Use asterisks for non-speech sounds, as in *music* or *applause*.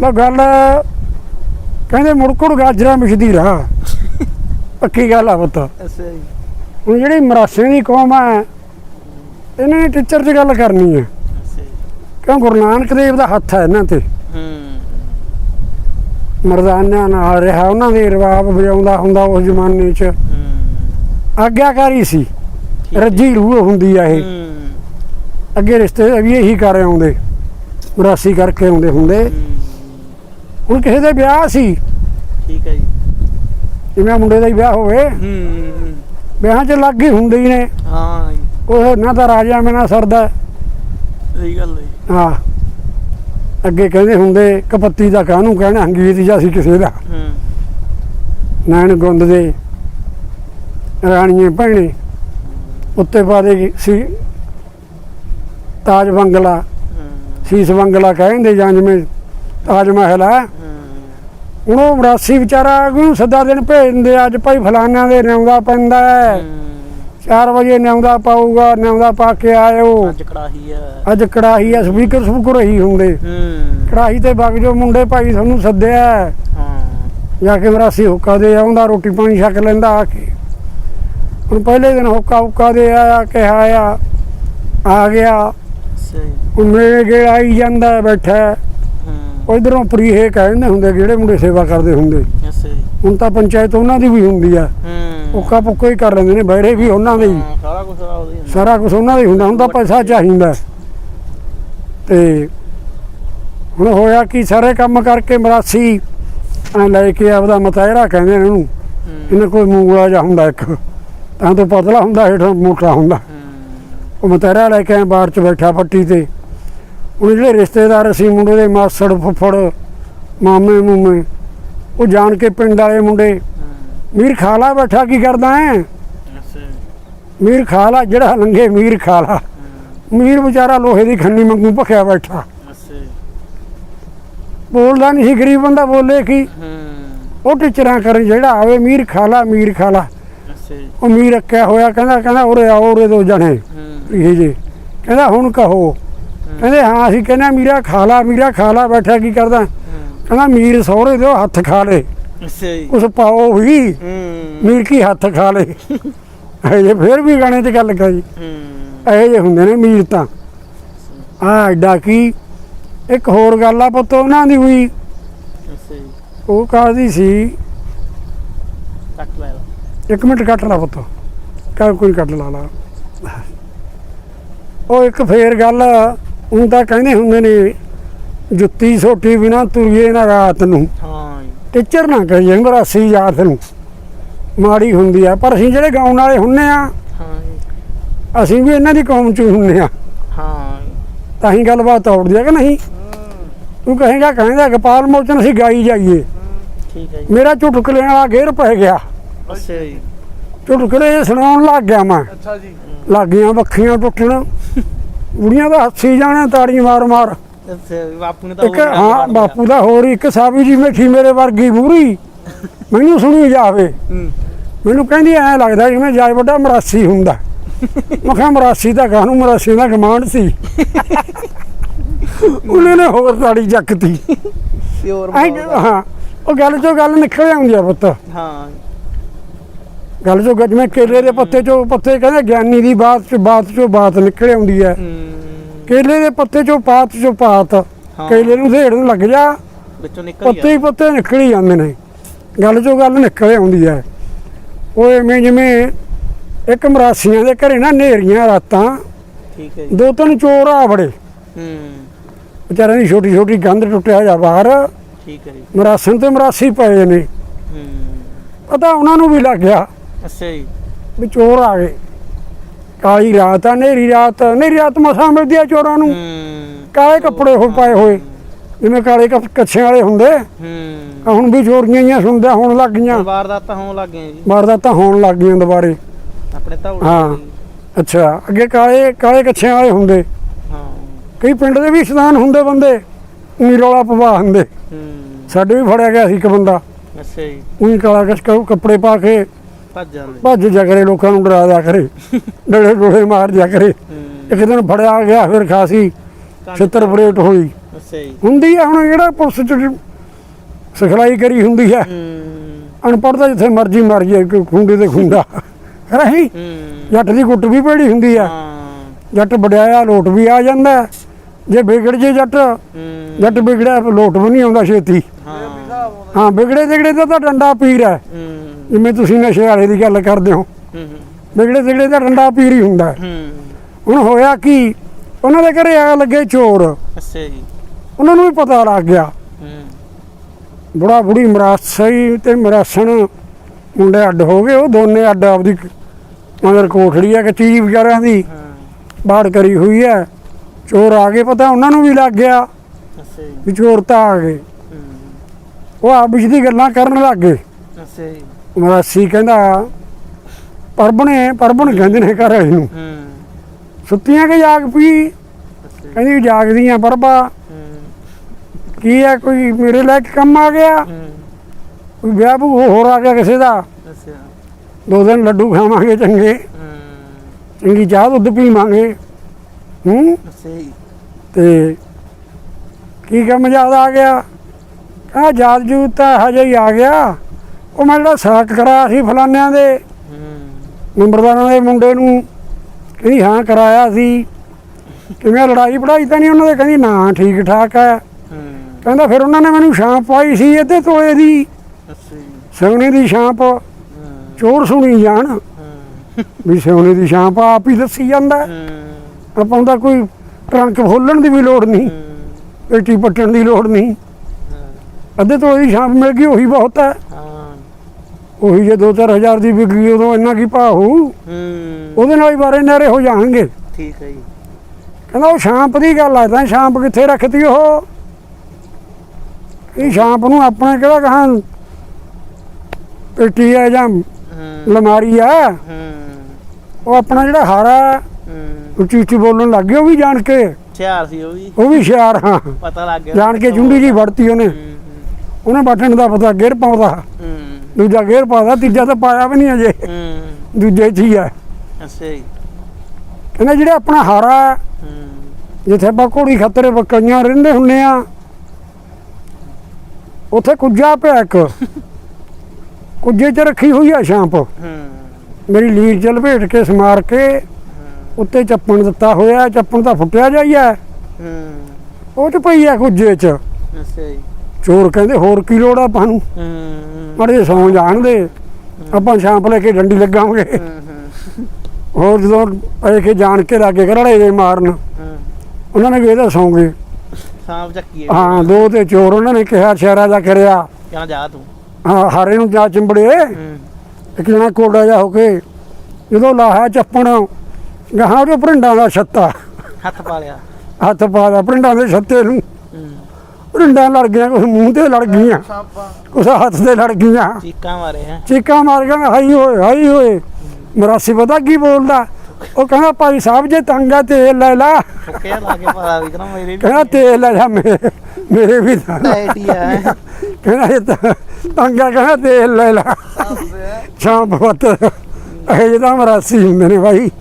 ਮੈਂ ਗੱਲ ਕਹਿੰਦੇ ਮੁੜਕੁੜ ਗਾਜਰਾ ਮਿਸ਼ਦੀ ਰਾਹ। ਪੱਕੀ ਗੱਲ ਆ ਪੁੱਤ। ਅੱਛਾ ਜੀ। ਹੁਣ ਜਿਹੜੀ ਮਰਾਸਿਆਂ ਦੀ ਕੌਮ ਆ ਇਹਨਾਂ ਨੇ ਟੀਚਰ 'ਚ ਗੱਲ ਕਰਨੀ ਜੀ। ਕਿਉਂ ਗੁਰੂ ਨਾਨਕ ਦੇਵ ਦਾ ਹੱਥ ਹੈ ਇਹਨਾਂ ਤੇ? ਹੂੰ। ਮਰਦਾਨਿਆਂ ਨਾਲ ਰਿਹਾ ਉਹਨਾਂ ਦੇ ਰਵਾਬ ਵਜਾਉਂਦਾ ਹੁੰਦਾ ਉਸ ਜ਼ਮਾਨੇ 'ਚ। ਆਗਿਆਕਾਰੀ ਸੀ। ਰੱਜੀ ਰੂਹ ਹੁੰਦੀ ਆ ਇਹ। ਅੱਗੇ ਰਿਸ਼ਤੇ ਵੀ ਇਹੀ ਕਰ ਆਉਂਦੇ। ਮਰਾਸੀ ਕਰਕੇ ਆਉਂਦੇ ਹੁੰਦੇ। ਹੁਣ ਕਿਸੇ ਦੇ ਵਿਆਹ ਸੀ। ਠੀਕ ਹੈ ਜੀ। ਜਿਵੇਂ ਮੁੰਡੇ ਦਾ ਹੀ ਵਿਆਹ ਹੋਵੇ। ਹੂੰ ਵਿਆਹਾਂ 'ਚ ਲੱਗ ਹੀ ਹੁੰਦੇ ਹੀ ਨੇ। ਹਾਂ ਜੀ। ਉਹ ਨਾ ਤਾਂ ਰਾਜਾ ਮੇਨਾ ਸਰਦਾ ਸਹੀ ਗੱਲ ਹੈ ਜੀ। ਹਾਂ। ਅੱਗੇ ਕਹਿੰਦੇ ਹੁੰਦੇ ਕਪੱਤੀ ਦਾ ਕਾਹਨੂੰ ਕਹਿਣਾ ਅੰਗੀਤ ਜਾਂ ਸੀ ਕਿਸੇ ਦਾ। ਹੂੰ। ਨੈਣ ਗੁੰਦ ਦੇ ਰਾਣੀਏ ਭੈਣੇ। ਉੱਤੇ ਪਾ ਦੇ ਸੀ ਤਾਜ ਬੰਗਲਾ। ਹੂੰ। ਸੀਸ ਬੰਗਲਾ ਕਹਿੰਦੇ ਜਾਂ ਜਿਵੇਂ ਤਾਜ ਮਹਿਲ ਆ। ਹੂੰ ਹੁਣ ਉਹ ਮਰਾਸੀ ਵਿਚਾਰਾ ਉਹਨੂੰ ਸੱਦਾ ਦਿਨ ਭੇਜ ਦਿੰਦੇ ਅੱਜ ਭਾਈ ਫਲਾਨਿਆਂ ਦੇ ਨਿਆਉਂਦਾ ਪੈਂਦਾ ਹੈ। 4 ਵਜੇ ਨਿਆਉਂਦਾ ਪਾਊਗਾ ਨਿਆਉਂਦਾ ਪਾ ਕੇ ਆਇਓ। ਅੱਜ ਕੜਾਹੀ ਆ। ਅੱਜ ਕੜਾਹੀ ਆ ਸਪੀਕਰ ਸਪੂਕਰ ਹੀ ਹੁੰਦੇ। ਹੂੰ। ਕੜਾਹੀ ਤੇ ਵਗ ਜੋ ਮੁੰਡੇ ਭਾਈ ਤੁਹਾਨੂੰ ਸੱਦਿਆ ਜਾ ਕੇ ਮਰਾਸੀ ਹੁੱਕਾ ਦੇ ਆਉਂਦਾ ਰੋਟੀ ਪਾਣੀ ਛਕ ਲੈਂਦਾ ਆ ਕੇ। ਹੁਣ ਪਹਿਲੇ ਦਿਨ ਹੁੱਕਾ ਹੁੱਕਾ ਦੇ ਆਇਆ ਕਿਹਾ ਆ ਆ ਗਿਆ। ਜੀ ਹੁਣ ਮੇਰੇ ਗੇੜ ਆਈ ਜਾਂਦਾ ਬੈਠਾ ਹੈ। ਹੂੰ ਇਧਰੋਂ ਪ੍ਰੀਹੇ ਕਹਿੰਦੇ ਹੁੰਦੇ ਜਿਹੜੇ ਮੁੰਡੇ ਸੇਵਾ ਕਰਦੇ ਹੁੰਦੇ। ਅੱਛਾ ਜੀ। ਹੁਣ ਤਾਂ ਪੰਚਾਇਤ ਉਹਨਾਂ ਦੀ ਵੀ ਹੁੰਦੀ ਆ। ਹੂੰ। ਉੱਕਾ ਪੁੱਕਾ ਹੀ ਕਰ ਲੈਂਦੇ ਨੇ ਬਹਿਰੇ ਵੀ ਉਹਨਾਂ ਦੇ ਹੀ। ਹਾਂ, ਸਾਰਾ ਕੁਝ ਉਹਦਾ ਹੀ ਹੁੰਦਾ। ਸਾਰਾ ਕੁਝ ਉਹਨਾਂ ਦਾ ਹੀ ਹੁੰਦਾ ਤਾਂ ਪੈਸਾ ਚਾਹੀਦਾ। ਤੇ ਹੁਣ ਹੋਇਆ ਕਿ ਸਾਰੇ ਕੰਮ ਕਰਕੇ ਮਰਾਸੀ ਐਂ ਲੈ ਕੇ ਆਪਦਾ ਮਤਾਇਰਾ ਕਹਿੰਦੇ ਨੇ ਇਹਨੂੰ ਹੂੰ। ਇਹਨਾਂ ਕੋਲ ਮੂੰਗਲਾ ਜਿਹਾ ਹੁੰਦਾ ਇੱਕ। ਤਾਂ ਤੋਂ ਪਤਲਾ ਹੁੰਦਾ ਹੇਠੋਂ ਮੋਟਾ ਹੁੰਦਾ। ਹੂੰ। ਉਹ ਮਤਾਇਰਾ ਲੈ ਕੇ ਬਾਹਰ ਚ ਬੈਠਾ ਪੱਟੀ ਤੇ। ਹੁਣ ਜਿਹੜੇ ਰਿਸ਼ਤੇਦਾਰ ਸੀ ਮੁੰਡੇ ਦੇ ਮਾਸੜ ਫੁੱਫੜ ਮਾਮੇ ਮੂਮੇ ਉਹ ਜਾਣ ਕੇ ਪਿੰਡ ਵਾਲੇ ਮੁੰਡੇ ਮੀਰ ਖਾਲਾ ਬੈਠਾ ਕੀ ਕਰਦਾ ਹੈ? ਮੀਰ ਖਾਲਾ ਜਿਹੜਾ ਲੰਘੇ ਮੀਰ ਖਾਲਾ। ਮੀਰ ਵਿਚਾਰਾ ਲੋਹੇ ਦੀ ਖੰਨੀ ਮੰਗੂ ਭਖਿਆ ਬੈਠਾ। ਬੋਲਦਾ ਨਹੀਂ ਗਰੀਬ ਬੰਦਾ ਬੋਲੇ ਕੀ? ਉਹ ਟੀਚਰਾਂ ਕਰਨ ਜਿਹੜਾ ਆਵੇ ਮੀਰ ਖਾਲਾ ਮੀਰ ਖਾਲਾ। ਉਹ ਮੀਰ ਰੱਖਿਆ ਹੋਇਆ ਕਹਿੰਦਾ ਕਹਿੰਦਾ ਉਰੇ ਆਓ ਉਰੇ ਦੋ ਜਣੇ। ਇਹ ਜੇ ਕਹਿੰਦਾ ਹੁਣ ਕਹੋ। ਕਹਿੰਦੇ ਹਾਂ ਅਸੀਂ ਕਹਿੰਦੇ ਮੀਰਾ ਖਾਲਾ ਮੀਰਾ ਖਾਲਾ ਬੈਠਾ ਕੀ ਕਰਦਾ? ਕਹਿੰਦਾ ਮੀਰ ਸਹੁਰੇ ਦਿਓ ਹੱਥ ਖਾ ਲੇ। ਅੱਛਾ ਜੀ। ਕੁਛ ਪਾਓ ਵੀ ਮੀਰ ਕੀ ਹੱਥ ਖਾ ਲੇ। ਇਹ ਜੇ ਫੇਰ ਵੀ ਗਾਣੇ 'ਚ ਗੱਲ ਕਰੀ ਇਹੋ ਜਿਹੇ ਹੁੰਦੇ ਨੇ ਮੀਰ ਤਾਂ। ਆ ਐਡਾ ਕੀ? ਇੱਕ ਹੋਰ ਗੱਲ ਆ ਪੁੱਤ ਉਹਨਾਂ ਦੀ ਹੋਈ ਅੱਛਾ ਜੀ। ਉਹ ਕਾਹਦੀ ਸੀ? ਕੱਟ ਲੈ ਇੱਕ ਮਿੰਟ ਕੱਟ ਲਾ ਪੁੱਤ। ਕਾ ਕੋਈ ਕੱਟ ਲਾ ਲਾ। ਉਹ ਇੱਕ ਫੇਰ ਗੱਲ ਉਹ ਤਾਂ ਕਹਿੰਦੇ ਹੁੰਦੇ ਨੇ ਜੁੱਤੀ ਸੋਟੀ ਬਿਨਾ ਤੁਰੀਏ ਨਾ ਰਾਤ ਨੂੰ। ਹਾਂ ਜੀ। ਟੀਚਰ ਨਾ ਕਹੀਏ ਮਰਾਸੀ ਯਾਦ ਨੂੰ। ਮਾੜੀ ਹੁੰਦੀ ਆ ਪਰ ਅਸੀਂ ਜਿਹੜੇ ਗਾਉਣ ਵਾਲੇ ਹੁੰਨੇ ਆ ਹਾਂ ਜੀ। ਅਸੀਂ ਵੀ ਇਹਨਾਂ ਦੀ ਕੌਮ ਚ ਹੁੰਨੇ ਆ। ਹਾਂ ਤਾਂ ਹੀ ਗੱਲਬਾਤ ਔੜਦੀ ਆ ਕਿ ਨਹੀਂ? ਤੂੰ ਕਹੇਗਾ ਕਹਿੰਦਾ ਗੋਪਾਲ ਮੋਚਨ ਅਸੀਂ ਗਾਈ ਜਾਈਏ। ਠੀਕ ਹੈ ਜੀ। ਮੇਰਾ ਝੁਟਕਲੇ ਵਾਲਾ ਗੇਰ ਪੈ ਗਿਆ। ਅੱਛਾ ਜੀ। ਝੁਟਕਲੇ ਸੁਣਾਉਣ ਲੱਗ ਗਿਆ ਮੈਂ। ਅੱਛਾ ਜੀ। ਲੱਗੀਆਂ ਵੱਖੀਆਂ ਟੁੱਟਣ ਬੁੜੀਆਂ ਦਾ ਹੱਸੀ ਜਾਣਾ ਤਾੜੀ ਮਾਰ ਮਾਰ। ਬਾਪੂ ਨੇ ਤਾਂ ਇੱਕ ਹੋਰ ਰੰਗ ਹਾਂ ਬਣ ਲਿਆ। ਬਾਪੂ ਦਾ ਹੋਰ ਇੱਕ ਸਾਬੀ ਜੀ ਮੇਠੀ ਮੇਰੇ ਵਰਗੀ ਬੂਰੀ। ਮੈਨੂੰ ਸੁਣੀ ਜਾਵੇ। ਮੈਨੂੰ ਕਹਿੰਦੀ ਐ ਲੱਗਦਾ ਜਿਵੇਂ ਜਾਇ ਵੱਡਾ ਮਰਾਸੀ ਹੁੰਦਾ। ਮੈਂ ਕਿਹਾ ਮਰਾਸੀ ਦਾ ਕਾਹਨੂੰ ਮਰਾਸੀ ਦਾ ਕਮਾਂਡ ਸੀ। ਉਹਨੇ ਨੇ ਹੋਰ ਤਾੜੀ ਪਿਓਰ ਐਂ ਹਾਂ ਉਹ ਗੱਲ ਚੋਂ ਗੱਲ ਨਿਕਲ ਆਉਂਦੀ ਆ ਪੁੱਤ। ਹਾਂ। ਗੱਲ ਚੋਂ ਜਿਵੇਂ ਕੇਲੇ ਦੇ ਪੱਤੇ ਚੋਂ ਪੱਤੇ ਕਹਿੰਦੇ ਗਿਆਨੀ ਦੀ ਬਾਤ ਚ ਬਾਤ ਚੋਂ ਬਾਤ ਨਿਕਲ ਆਉਂਦੀ ਹੈ। ਕੇਲੇ ਦੇ ਪੱਤੇ ਚੋਂ ਪਾਤ ਚੋਂ ਪਾਤ। ਕੇਲੇ ਨੂੰ ਢੇੜਨ ਲੱਗ ਜਾ ਵਿੱਚੋਂ ਨਿਕਲ ਪੱਤੇ ਹੀ ਪੱਤੇ ਨਿਕਲ ਹੀ ਜਾਂਦੇ ਨੇ। ਗੱਲ ਚੋਂ ਗੱਲ ਨਿਕਲ ਆਉਂਦੀ ਹੈ। ਉਹ ਐਵੇਂ ਜਿਵੇਂ ਇੱਕ ਮਰਾਸੀਆਂ ਦੇ ਘਰੇ ਨਾ ਨੇਰੀਆਂ ਰਾਤਾਂ ਠੀਕ ਹੈ ਜੀ। ਦੋ ਤਿੰਨ ਚੋਰ ਆ ਬੜੇ ਹੂੰ। ਵਿਚਾਰਿਆਂ ਦੀ ਛੋਟੀ ਛੋਟੀ ਗੰਦ ਟੁੱਟਿਆ ਜਾ ਬਾਹਰ। ਠੀਕ ਹੈ ਜੀ। ਮਰਾਸਨ ਤੇ ਮਰਾਸੀ ਪਏ ਨੇ। ਹੂੰ। ਪਤਾ ਉਹਨਾਂ ਨੂੰ ਵੀ ਲੱਗ ਗਿਆ। ਅੱਛਾ ਜੀ। ਵੀ ਚੋਰ ਆ ਗਏ। ਕਾਲੀ ਰਾਤ ਆ ਨੇਰੀ ਰਾਤ ਨੇਰੀ ਰਾਤ ਮਸਾਂ ਮਿਲਦੀ ਆ ਚੋਰਾਂ ਨੂੰ। ਹੂੰ। ਕਾਲੇ ਕੱਪੜੇ ਹੋ ਪਾਏ ਹੋਏ। ਜਿਵੇਂ ਕਾਲੇ ਕੱਛੇ ਵਾਲੇ ਹੁੰਦੇ। ਹੂੰ। ਹੁਣ ਵੀ ਚੋਰੀਆਂ ਹੀ ਸੁਣਦਾ ਹੋਣ ਲੱਗ ਗਈਆਂ। ਵਾਰਦਾਤਾਂ ਹੋਣ ਲੱਗ ਗਈਆਂ ਜੀ। ਵਾਰਦਾਤਾਂ ਹੋਣ ਲੱਗ ਗਈਆਂ ਦੁਬਾਰੇ। ਆਪਣੇ ਤਾਂ ਹਾਂ। ਅੱਛਾ ਅੱਗੇ ਕਾਲੇ ਕਾਲੇ ਕੱਛਿਆਂ ਵਾਲੇ ਹੁੰਦੇ। ਹਾਂ। ਕਈ ਪਿੰਡ ਦੇ ਵੀ ਸ਼ੈਤਾਨ ਹੁੰਦੇ ਬੰਦੇ। ਉਹੀ ਰੌਲਾ ਪਵਾ ਹੁੰਦੇ ਸਾਡੇ ਵੀ ਫੜਿਆ ਗਿਆ ਸੀ ਇੱਕ ਬੰਦਾ। ਅੱਛਾ ਜੀ। ਉਹੀ ਕਾਲਾ ਕੱਛ ਕੱਪੜੇ ਪਾ ਕੇ ਭੱਜ ਜਾਂਦੇ। ਭੱਜ ਜਾ ਕਰੇ ਲੋਕਾਂ ਨੂੰ ਡਰਾ ਦਿਆ ਕਰੇ। *laughs* ਡਲੇ ਡੋਲੇ ਮਾਰ ਦਿਆ ਕਰੇ। ਇੱਕ ਦਿਨ ਫੜਿਆ ਗਿਆ ਫਿਰ ਖਾਸੀ ਛਿੱਤਰ ਫਰੇਟ ਹੋਈ। ਅੱਛਾ ਜੀ। ਹੁੰਦੀ ਆ ਹੁਣ ਜਿਹੜਾ ਪੁਲਿਸ ਚ ਸਿਖਲਾਈ ਕਰੀ ਹੁੰਦੀ ਹੈ ਹੂੰ। ਅਨਪੜ੍ਹ ਜਿੱਥੇ ਮਰਜ਼ੀ ਮਰ ਜਾਏ ਕੋਈ ਖੁੰਡੇ ਤੇ ਖੁੰਡਾ। ਰਹੀ ਜੱਟ ਦੀ ਗੁੱਟ ਵੀ ਭੇੜੀ ਹੁੰਦੀ ਆ। ਜੱਟ ਵਡਿਆਇਆ ਲੋਟ ਵੀ ਆ ਜਾਂਦਾ। ਜੇ ਵਿਗੜ ਜੇ ਜੱਟ ਜੱਟ ਵਿਗੜਿਆ ਲੋਟ ਵੀ ਨਹੀਂ ਆਉਂਦਾ ਛੇਤੀ। ਹਾਂ। ਵਿਗੜੇ ਵਿਗੜੇ ਦਾ ਤਾਂ ਡੰਡਾ ਪੀਰ ਹੂੰ। ਜਿਵੇਂ ਤੁਸੀਂ ਨਸ਼ੇ ਵਾਲੇ ਦੀ ਗੱਲ ਕਰਦੇ ਹੋ। ਹੂੰ ਵਿਗੜੇ ਵਿਗੜੇ ਦਾ ਡੰਡਾ ਪੀਰ ਹੁੰਦਾ। ਹੁਣ ਹੋਇਆ ਕੀ? ਉਹਨਾਂ ਦੇ ਘਰੇ ਆ ਲੱਗੇ ਚੋਰ। ਅੱਛਾ ਜੀ। ਉਹਨਾਂ ਨੂੰ ਵੀ ਪਤਾ ਲੱਗ ਗਿਆ। ਹੂੰ। ਬੁੜਾ ਬੁੜੀ ਮਰਾਸੀ ਤੇ ਮਰਾਸਣ ਮੁੰਡੇ ਅੱਡ ਹੋ ਗਏ। ਉਹ ਦੋਨੇ ਅੱਡ ਆਪਦੀ ਮਗਰ ਕੋਠੜੀ ਆ ਕੱਚੀ ਵਿਚਾਰਿਆਂ ਦੀ ਬਾੜ ਕਰੀ ਹੋਈ ਹੈ। ਚੋਰ ਆ ਗਏ ਪਤਾ ਉਹਨਾਂ ਨੂੰ ਵੀ ਲੱਗ ਗਿਆ ਅੱਛਾ ਜੀ। ਵੀ ਚੋਰ ਤਾਂ ਆ ਗਏ। ਹੂੰ। ਉਹ ਆਪ ਵਿੱਚ ਦੀ ਗੱਲਾਂ ਕਰਨ ਲੱਗ ਗਏ। ਅੱਛਾ ਜੀ। ਮਰਾਸੀ ਕਹਿੰਦਾ, ਪਰਬਣੇ, ਪਰਬਣ ਕਹਿੰਦੇ ਨੇ ਘਰ ਵਾਲੇ ਨੂੰ। ਹੂੰ ਸੁੱਤੀਆਂ ਕਿ ਜਾਗ ਪਈ? ਅੱਛਾ ਜੀ ਕਹਿੰਦੀ ਜਾਗਦੀਆਂ ਪਰਬਾ। ਕੀ ਆ, ਕੋਈ ਮੇਰੇ ਲੈ ਕੇ ਕੰਮ ਆ ਗਿਆ? ਕੋਈ ਵਿਆਹ ਭੂ ਹੋਰ ਆ ਗਿਆ ਕਿਸੇ ਦਾ? ਅੱਛਾ ਦੋ ਦਿਨ ਲੱਡੂ ਖਾਵਾਂਗੇ ਚੰਗੇ। ਹੂੰ ਚੰਗੀ ਚਾਹ ਦੁੱਧ ਪੀਵਾਂਗੇ। ਹੂੰ? ਅੱਛਾ ਤੇ ਕੀ ਕੰਮ ਯਾਦ ਆ ਗਿਆ? ਕਹਾ ਯਾਦ ਜੂਤ ਤਾਂ ਹਜੇ ਹੀ ਆ ਗਿਆ। ਉਹ ਮੈਂ ਜਿਹੜਾ ਸਾਕ ਕਰਾਇਆ ਸੀ ਫਲਾਨਿਆਂ ਦੇ ਹੂੰ ਨੰਬਰਦਾਰਾਂ ਦੇ ਮੁੰਡੇ ਨੂੰ ਕਹਿੰਦੀ ਹਾਂ ਕਰਾਇਆ ਸੀ। ਕਿਵੇਂ ਆ, ਲੜਾਈ ਪੜਾਈ ਤਾਂ ਨਹੀਂ ਉਹਨਾਂ ਦੇ ਕਹਿੰਦੀ ਨਾ ਠੀਕ ਠਾਕ ਹੈ। ਹੂੰ ਕਹਿੰਦਾ ਫਿਰ ਉਹਨਾਂ ਨੇ ਮੈਨੂੰ ਛਾਂਪ ਪਾਈ ਸੀ ਇਹਦੇ ਤੋਲੇ ਦੀ। ਸੋਨੇ ਦੀ ਛਾਂਪ ਚੋਰ ਸੁਣੀ ਜਾਣ। ਵੀ ਸੋਨੇ ਦੀ ਛਾਂਪ ਆਪ ਹੀ ਦੱਸੀ ਜਾਂਦਾ। ਹੂੰ। ਆਪਾਂ ਤਾਂ ਕੋਈ ਟਰੰਕ ਖੋਲਣ ਦੀ ਵੀ ਲੋੜ ਨਹੀਂ। ਪੇਟੀ ਪੱਟਣ ਦੀ ਲੋੜ ਨਹੀਂ। ਅੱਧੇ ਤੋਂ ਉਹਦੀ ਛਾਂਪ ਮਿਲ ਗਈ ਉਹੀ ਬਹੁਤ ਹਾਂ ਉਹੀ ਜੇ 2-4000 ਦੀ ਵਿਕੀ ਉਦੋਂ ਇੰਨਾ ਕੀ ਭਾਅ ਹੋਊ? ਹੂੰ। ਉਹਦੇ ਨਾਲ ਹੀ ਬਾਰੇ ਨਾਰੇ ਹੋ ਜਾਣਗੇ। ਠੀਕ ਹੈ ਜੀ। ਕਹਿੰਦਾ ਉਹ ਸ਼ਾਂਪ ਦੀ ਗੱਲ ਆ ਤਾਂ ਸ਼ਾਂਪ ਕਿੱਥੇ ਰੱਖਤੀ ਉਹ? ਇਹ ਸ਼ਾਂਪ ਨੂੰ ਆਪਣੇ ਕਿਹੜਾ ਕਹਾਂ ਪੇਟੀ ਹੈ ਜਾਂ ਲਮਾਰੀ ਆ? ਉਹ ਆਪਣਾ ਜਿਹੜਾ ਹਾਰਾ ਉੱਚੀ ਉੱਚੀ ਬੋਲਣ ਲੱਗ ਗਿਆ ਉਹ ਵੀ ਜਾਣ ਕੇ? ਹੁਸ਼ਿਆਰ ਸੀ ਉਹ ਵੀ। ਉਹ ਵੀ ਹੁਸ਼ਿਆਰ ਹਾਂ। ਪਤਾ ਲੱਗ ਗਿਆ। ਜਾਣ ਕੇ ਚੁੰਡੀ ਜੀ ਵੜਤੀ ਉਹਨੇ। ਉਹਨੇ ਬਟਨ ਦਾ ਪਤਾ ਗੇਰ ਪਾਉਂਦਾ। ਹੂੰ। ਦੂਜਾ ਗੇਰ ਪਾਉਂਦਾ ਤੀਜਾ ਤਾਂ ਪਾਇਆ ਵੀ ਨਹੀਂ ਅਜੇ। ਹੂੰ। ਦੂਜੇ 'ਚ ਹੀ ਹੈ ਅੱਛਾ ਜੀ। ਕਹਿੰਦਾ ਜਿਹੜਾ ਆਪਣਾ ਹਾਰਾ ਹੈ, ਹੂੰ। ਜਿੱਥੇ ਆਪਾਂ ਘੋੜੀ ਖੱਤਰੇ ਬੱਕਰੀਆਂ ਰਹਿੰਦੇ ਹੁੰਨੇ ਆ ਉੱਥੇ ਕੁੱਜਾ ਪਿਆ ਇੱਕ। *laughs* ਕੁੱਜੇ 'ਚ ਰੱਖੀ ਹੋਈ ਆ ਸ਼ਾਂਪ ਹੂੰ। ਮੇਰੀ ਲੀਰ ਚ ਲਪੇਟ ਕੇ ਸਮਾਰ ਕੇ ਉੱਤੇ ਚੱਪਣ ਦਿੱਤਾ ਹੋਇਆ ਚੱਪਣ ਤਾਂ ਫੁੱਟਿਆ ਜਾਈਆ ਹੂੰ। ਉਹ 'ਚ ਪਈ ਆ ਕੁੱਜੇ 'ਚ। ਅੱਛਾ ਜੀ। ਚੋਰ ਕਹਿੰਦੇ ਹੋਰ ਕੀ ਲੋੜ ਆ ਆਪਾਂ ਨੂੰ? ਹੂੰ। ਮੜੇ ਸੌਂ ਜਾਣ ਦੇ ਆਪਾਂ ਸ਼ਾਂਪ ਲੈ ਕੇ ਡੰਡੀ ਲੱਗਾਂਗੇ ਹੋਰ ਜਦੋਂ ਪੈ ਕੇ ਜਾਣ ਕੇ ਲਾਗੇ ਘਰੜੇ ਜੇ ਮਾਰਨ ਉਹਨਾਂ ਨੇ ਵੀ ਇਹਦਾ ਸੌਂ ਗਏ। ਸਾਂਪ ਚੱਕੀ ਹੈ। ਹਾਂ ਦੋ ਤੇ ਚੋਰ ਉਹਨਾਂ ਨੇ ਕਿਹਾ ਸ਼ਹਿਰਾ ਦਾ ਕਰਿਆ ਕਹਿੰਦਾ ਜਾ ਤੂੰ? ਹਾਂ ਹਾਰੇ ਨੂੰ ਜਾ ਚਿੰਬੜੇ। ਇੱਕ ਜਣਾ ਕੋਡਾ ਜਾ ਹੋ ਕੇ ਜਦੋਂ ਲਾਹਾ ਚੱਪਣ ਗਾਹਾਂ ਉਹ ਭਰਿੰਡਾਂ ਦਾ ਛੱਤਾ। ਹੱਥ ਪਾ ਲਿਆ। ਹੱਥ ਪਾ ਦਾ ਭਰਿੰਡਾਂ ਦੇ ਛੱਤੇ ਨੂੰ। ਭਰਿੰਡਾਂ ਲੜ ਗਈਆਂ ਕੁਛ ਮੂੰਹ ਤੇ ਲੜ ਗਈਆਂ ਕੁਛ ਹੱਥ ਤੇ ਲੜ ਗਈਆਂ। ਚੀਕਾਂ ਮਾਰੇ ਹੈ। ਚੀਕਾਂ ਮਾਰ ਕੇ ਹਾਈ ਹੋਏ ਹਾਈ ਹੋਏ ਮਰਾਸੀ ਪਤਾ ਕੀ ਬੋਲਦਾ? ਉਹ ਕਹਿੰਦਾ ਭਾਈ ਸਾਹਿਬ ਜੇ ਤੰਗਾ ਤੇਲ ਲੈ ਲਾ। ਫੁੱਕਿਆ ਲਾ ਕੇ ਪਤਾ ਵੀ ਕਰਾਂ ਮੇਰੇ ਵੀ। ਕਹਿੰਦਾ ਤੇਲ ਲੈ ਜਾ ਮੇਰੇ ਮੇਰੇ ਵੀ ਤਾਂ। ਕਹਿੰਦਾ ਇਹ ਤਾਂ ਤੰਗਾ ਕਹਿੰਦਾ ਤੇਲ ਲੈ ਲਾ। ਸ਼ਾਮ ਪਤ ਇਹ ਜਿਹਦਾ ਮਰਾਸੀ ਹੁੰਦੇ ਨੇ ਭਾਈ